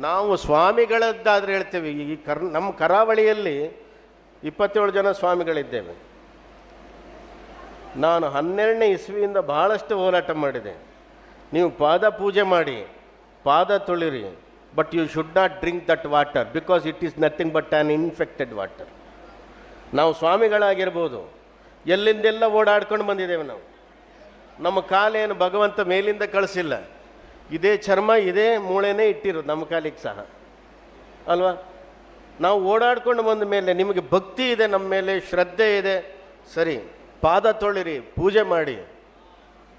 ನಾವು ಸ್ವಾಮಿಗಳದ್ದಾದ್ರೆ ಹೇಳ್ತೇವೆ. ಈ ಕರ್, ನಮ್ಮ ಕರಾವಳಿಯಲ್ಲಿ ಇಪ್ಪತ್ತೇಳು ಜನ ಸ್ವಾಮಿಗಳಿದ್ದೇವೆ. ನಾನು ಹನ್ನೆರಡನೇ ಇಸ್ವಿಯಿಂದ ಬಹಳಷ್ಟು ಹೋರಾಟ ಮಾಡಿದೆ. ನೀವು ಪಾದ ಪೂಜೆ ಮಾಡಿ, ಪಾದ ತೊಳಿರಿ but you should not drink that water because it is nothing but an infected water ನಾವು ಸ್ವಾಮಿಗಳಾಗಿರ್ಬೋದು. ಎಲ್ಲಿಂದೆಲ್ಲ ಓಡಾಡ್ಕೊಂಡು ಬಂದಿದ್ದೇವೆ ನಾವು. ನಮ್ಮ ಕಾಲೇನು ಭಗವಂತ ಮೇಲಿಂದ ಕಳಿಸಿಲ್ಲ. ಇದೇ ಚರ್ಮ, ಇದೇ ಮೂಳೆನೇ ಇಟ್ಟಿರೋದು ನಮ್ಮ ಕಾಲಿಗೆ ಸಹ. ಅಲ್ವಾ? ನಾವು ಓಡಾಡ್ಕೊಂಡು ಬಂದ ಮೇಲೆ ನಿಮಗೆ ಭಕ್ತಿ ಇದೆ, ನಮ್ಮ ಮೇಲೆ ಶ್ರದ್ಧೆ ಇದೆ. ಸರಿ, ಪಾದ ತೊಳಿರಿ ಪೂಜೆ ಮಾಡಿ.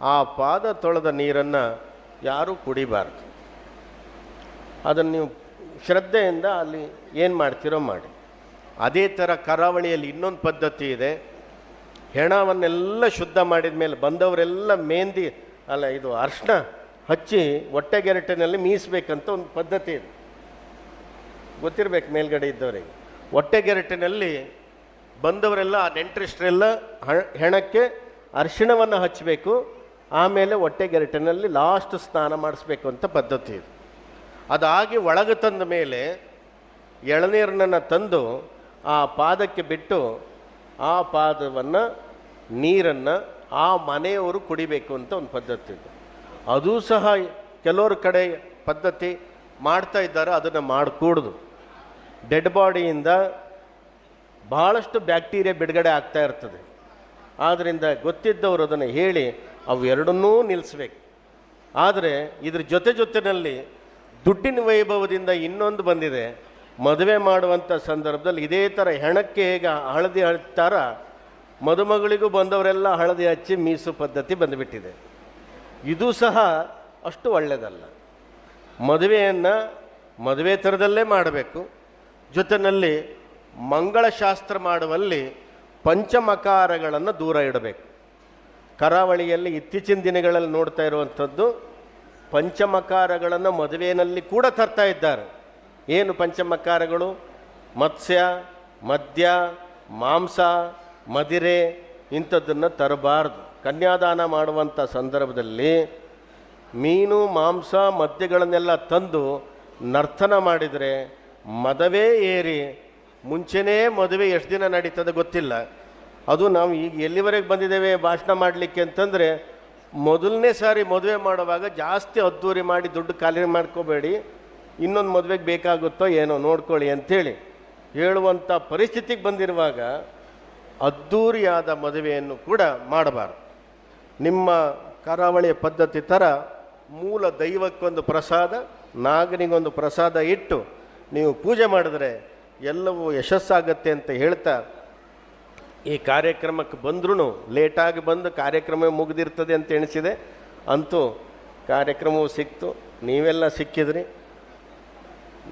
ಆ ಪಾದ ತೊಳೆದ ನೀರನ್ನು ಯಾರೂ ಕುಡಿಬಾರ್ದು. ಅದನ್ನು ನೀವು ಶ್ರದ್ಧೆಯಿಂದ ಅಲ್ಲಿ ಏನು ಮಾಡ್ತೀರೋ ಮಾಡಿ. ಅದೇ ಥರ ಕರಾವಳಿಯಲ್ಲಿ ಇನ್ನೊಂದು ಪದ್ಧತಿ ಇದೆ. ಹೆಣವನ್ನೆಲ್ಲ ಶುದ್ಧ ಮಾಡಿದ ಮೇಲೆ ಬಂದವರೆಲ್ಲ ಮೆಹಂದಿ ಅಲ್ಲ ಇದು ಅರ್ಶಿನ ಹಚ್ಚಿ ಹೊಟ್ಟೆಗೆರಟಿನಲ್ಲಿ ಮೀಸಬೇಕಂತ ಒಂದು ಪದ್ಧತಿ ಇದೆ. ಗೊತ್ತಿರಬೇಕು ಮೇಲ್ಗಡೆ ಇದ್ದವರಿಗೆ. ಹೊಟ್ಟೆಗೆರಟಿನಲ್ಲಿ ಬಂದವರೆಲ್ಲ ಆ ನೆಂಟರಿಷ್ಟರೆಲ್ಲ ಹೆಣಕ್ಕೆ ಅರ್ಶಿಣವನ್ನು ಹಚ್ಚಬೇಕು, ಆಮೇಲೆ ಹೊಟ್ಟೆಗೆರಟಿನಲ್ಲಿ ಲಾಸ್ಟ್ ಸ್ನಾನ ಮಾಡಿಸ್ಬೇಕು ಅಂತ ಪದ್ಧತಿ ಇದೆ. ಅದಾಗಿ ಒಳಗೆ ತಂದ ಮೇಲೆ ಎಳನೀರನ್ನು ತಂದು ಆ ಪಾದಕ್ಕೆ ಬಿಟ್ಟು ಆ ಪಾದವನ್ನು ನೀರನ್ನು ಆ ಮನೆಯವರು ಕುಡಿಬೇಕು ಅಂತ ಒಂದು ಪದ್ಧತಿ ಇದೆ. ಅದೂ ಸಹ ಕೆಲವರ ಕಡೆ ಪದ್ಧತಿ ಮಾಡ್ತಾ ಇದ್ದಾರೆ, ಅದನ್ನು ಮಾಡಿಕೂಡ್ದು. ಡೆಡ್ ಬಾಡಿಯಿಂದ ಭಾಳಷ್ಟು ಬ್ಯಾಕ್ಟೀರಿಯಾ ಬಿಡುಗಡೆ ಆಗ್ತಾ ಇರ್ತದೆ. ಆದ್ದರಿಂದ ಗೊತ್ತಿದ್ದವರು ಅದನ್ನು ಹೇಳಿ ಅವು ಎರಡನ್ನೂ ನಿಲ್ಲಿಸ್ಬೇಕು ಆದರೆ ಇದ್ರ ಜೊತೆ ಜೊತೆಯಲ್ಲಿ ದುಡ್ಡಿನ ವೈಭವದಿಂದ ಇನ್ನೊಂದು ಬಂದಿದೆ. ಮದುವೆ ಮಾಡುವಂಥ ಸಂದರ್ಭದಲ್ಲಿ ಇದೇ ಥರ ಹೆಣಕ್ಕೆ ಹೇಗೆ ಹಳದಿ ಹಚ್ತಾರ ಮದುಮಗಳಿಗೂ ಬಂದವರೆಲ್ಲ ಹಳದಿ ಹಚ್ಚಿ ಮೀಸು ಪದ್ಧತಿ ಬಂದುಬಿಟ್ಟಿದೆ. ಇದು ಸಹ ಅಷ್ಟು ಒಳ್ಳೆಯದಲ್ಲ ಮದುವೆಯನ್ನು ಮದುವೆ ಥರದಲ್ಲೇ ಮಾಡಬೇಕು. ಜೊತೆಯಲ್ಲಿ ಮಂಗಳಶಾಸ್ತ್ರ ಮಾಡುವಲ್ಲಿ ಪಂಚಮಕಾರಗಳನ್ನು ದೂರ ಇಡಬೇಕು. ಕರಾವಳಿಯಲ್ಲಿ ಇತ್ತೀಚಿನ ದಿನಗಳಲ್ಲಿ ನೋಡ್ತಾ ಇರುವಂಥದ್ದು ಪಂಚಮಕಾರಗಳನ್ನು ಮದುವೆಯಲ್ಲಿ ಕೂಡ ತರ್ತಾ ಇದ್ದಾರೆ. ಏನು ಪಂಚಮಕಾರಗಳು? ಮತ್ಸ್ಯ, ಮದ್ಯ, ಮಾಂಸ, ಮದಿರೆ ಇಂಥದ್ದನ್ನು ತರಬಾರ್ದು. ಕನ್ಯಾದಾನ ಮಾಡುವಂಥ ಸಂದರ್ಭದಲ್ಲಿ ಮೀನು, ಮಾಂಸ, ಮದ್ಯಗಳನ್ನೆಲ್ಲ ತಂದು ನರ್ತನ ಮಾಡಿದರೆ ಮದುವೆ ಏರಿ, ಮುಂಚೆನೇ ಮದುವೆ ಎಷ್ಟು ದಿನ ನಡೀತದೆ ಗೊತ್ತಿಲ್ಲ. ಅದು ನಾವು ಈಗ ಎಲ್ಲಿವರೆಗೆ ಬಂದಿದ್ದೇವೆ ಭಾಷಣ ಮಾಡಲಿಕ್ಕೆ ಅಂತಂದರೆ ಮೊದಲನೇ ಸಾರಿ ಮದುವೆ ಮಾಡುವಾಗ ಜಾಸ್ತಿ ಅದ್ದೂರಿ ಮಾಡಿ ದುಡ್ಡು ಖಾಲಿ ಮಾಡ್ಕೋಬೇಡಿ, ಇನ್ನೊಂದು ಮದುವೆಗೆ ಬೇಕಾಗುತ್ತೋ ಏನೋ ನೋಡ್ಕೊಳ್ಳಿ ಅಂಥೇಳಿ ಹೇಳುವಂಥ ಪರಿಸ್ಥಿತಿಗೆ ಬಂದಿರುವಾಗ ಅದ್ಧೂರಿಯಾದ ಮದುವೆಯನ್ನು ಕೂಡ ಮಾಡಬಾರ್ದು. ನಿಮ್ಮ ಕರಾವಳಿಯ ಪದ್ಧತಿ ಥರ ಮೂಲ ದೈವಕ್ಕೊಂದು ಪ್ರಸಾದ, ನಾಗನಿಗೊಂದು ಪ್ರಸಾದ ಇಟ್ಟು ನೀವು ಪೂಜೆ ಮಾಡಿದ್ರೆ ಎಲ್ಲವೂ ಯಶಸ್ಸಾಗತ್ತೆ ಅಂತ ಹೇಳ್ತಾ ಈ ಕಾರ್ಯಕ್ರಮಕ್ಕೆ ಬಂದ್ರೂ ಲೇಟಾಗಿ ಬಂದು ಕಾರ್ಯಕ್ರಮ ಮುಗಿದಿರ್ತದೆ ಅಂತ ಎಣಿಸಿದೆ. ಅಂತೂ ಕಾರ್ಯಕ್ರಮವು ಸಿಕ್ತು. ನೀವೆಲ್ಲ ಸಿಕ್ಕಿದ್ರಿ.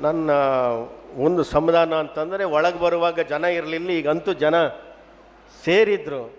ನನ್ನ ಒಂದು ಸಮಾಧಾನ ಅಂತಂದರೆ ಒಳಗೆ ಬರುವಾಗ ಜನ ಇರಲಿಲ್ಲ, ಈಗಂತೂ ಜನ ಸೇರಿದ್ರು.